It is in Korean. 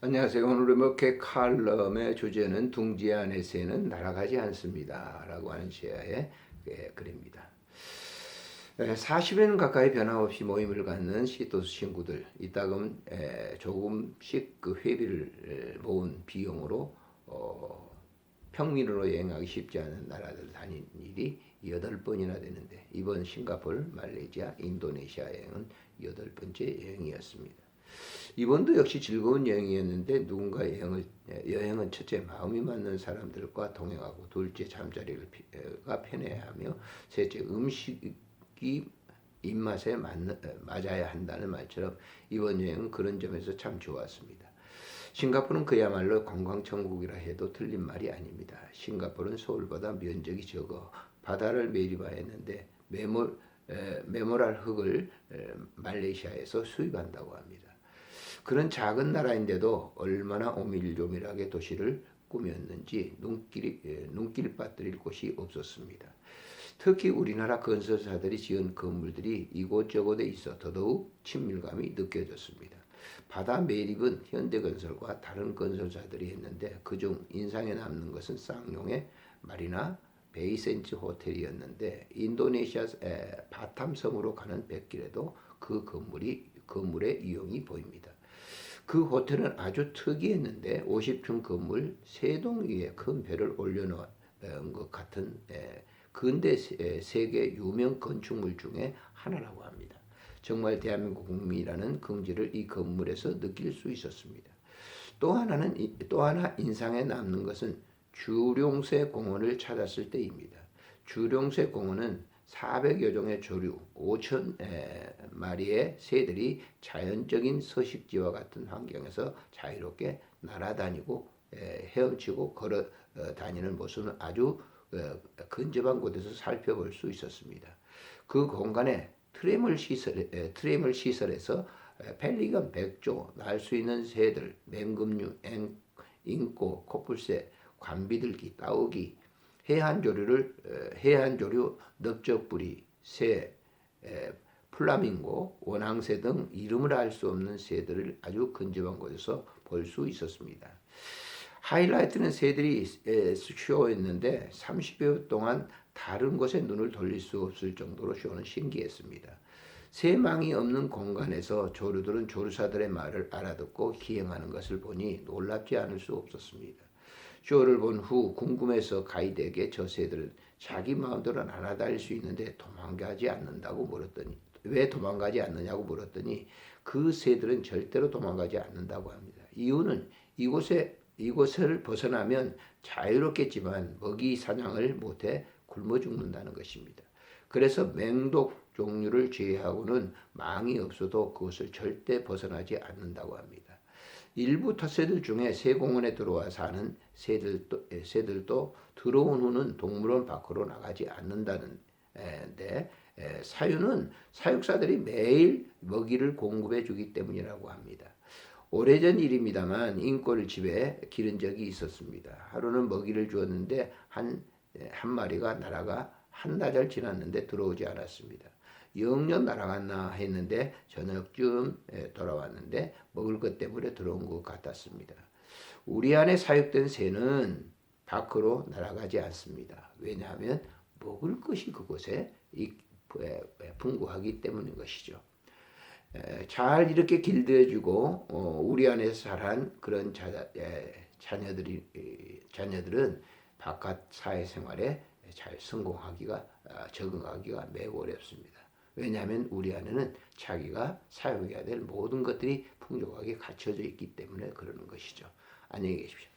안녕하세요. 오늘의 먹회 칼럼의 주제는 둥지 안의 새는 날아가지 않습니다. 라고 하는 시야의 예, 글입니다. 40년 가까이 변함없이 모임을 갖는 시도스 친구들 이따금 에, 조금씩 그 회비를 에, 모은 비용으로 어, 평민으로 여행하기 쉽지 않은 나라들 다닌 일이 여덟 번이나 되는데 이번 싱가폴, 말레이시아, 인도네시아 여행은 여덟 번째 여행이었습니다. 이번도 역시 즐거운 여행이었는데 누군가 여행을 여행은 첫째 마음이 맞는 사람들과 동행하고 둘째 잠자리가 편해야 하며 셋째 음식이 입맛에 맞, 맞아야 한다는 말처럼 이번 여행은 그런 점에서 참 좋았습니다. 싱가포르는 그야말로 관광천국이라 해도 틀린 말이 아닙니다. 싱가포르는 서울보다 면적이 적어 바다를 매립하였는데 메몰, 에, 메모랄 흙을 에, 말레이시아에서 수입한다고 합니다. 그런 작은 나라인데도 얼마나 오밀조밀하게 도시를 꾸몄는지 눈길이, 에, 눈길 빠뜨릴 곳이 없었습니다. 특히 우리나라 건설사들이 지은 건물들이 이곳저곳에 있어 더더욱 친밀감이 느껴졌습니다. 바다 매립은 현대건설과 다른 건설사들이 했는데 그중 인상에 남는 것은 쌍용의 마리나 베이센츠 호텔이었는데 인도네시아 바탐섬으로 가는 백길에도 그 건물이 건물의 이용이 보입니다. 그 호텔은 아주 특이했는데 50층 건물 세 동 위에 큰 배를 올려놓은 것 같은 근대 세계 유명 건축물 중에 하나라고 합니다. 정말 대한민국 국민이라는 긍지를 이 건물에서 느낄 수 있었습니다. 또 하나는 또 하나 인상에 남는 것은 주룡새 공원을 찾았을 때입니다. 주룡새 공원은 400여 종의 조류, 5천 마리의 새들이 자연적인 서식지와 같은 환경에서 자유롭게 날아다니고 헤엄치고 걸어 어, 다니는 모습은 아주 어, 근접한 곳에서 살펴볼 수 있었습니다. 그 공간에 트레물 시설 트레물 시설에서 펠리건 백조, 날 수 있는 새들, 맹금류, 앵, 잉꼬, 코뿔새, 관비들기, 따오기, 해안조류를 해안조류, 넓적부리, 새, 플라밍고, 원앙새 등 이름을 알 수 없는 새들을 아주 근접한 곳에서 볼 수 있었습니다. 하이라이트는 새들이 쇼였는데 30여 동안 다른 곳에 눈을 돌릴 수 없을 정도로 쇼는 신기했습니다. 새망이 없는 공간에서 조류들은 조류사들의 말을 알아듣고 기행하는 것을 보니 놀랍지 않을 수 없었습니다. 쇼를 본 후 궁금해서 가이드에게 저 새들은 자기 마음대로 날아다닐 수 있는데 도망가지 않는다고 물었더니 왜 도망가지 않느냐고 물었더니 그 새들은 절대로 도망가지 않는다고 합니다. 이유는 이곳에 이곳을 벗어나면 자유롭겠지만 먹이 사냥을 못해 굶어 죽는다는 것입니다. 그래서 맹독 종류를 제외하고는 망이 없어도 그것을 절대 벗어나지 않는다고 합니다. 일부 텃새들 중에 새공원에 들어와 사는 새들도, 새들도 들어온 후는 동물원 밖으로 나가지 않는다는데 사유는 사육사들이 매일 먹이를 공급해 주기 때문이라고 합니다. 오래전 일입니다만 인골 집에 기른 적이 있었습니다. 하루는 먹이를 주었는데 한, 한 마리가 날아가 한나절 지났는데 들어오지 않았습니다. 영년 날아갔나 했는데 저녁쯤 돌아왔는데 먹을 것 때문에 들어온 것 같았습니다. 우리 안에 사육된 새는 밖으로 날아가지 않습니다. 왜냐하면 먹을 것이 그곳에 풍부하기 때문인 것이죠. 잘 이렇게 길들여주고 어, 우리 안에서 자란 그런 자, 자녀들이 자녀들은 바깥 사회생활에 잘 성공하기가 아, 적응하기가 매우 어렵습니다. 왜냐하면 우리 안에는 자기가 사용해야 될 모든 것들이 풍족하게 갖춰져 있기 때문에 그러는 것이죠. 안녕히 계십시오.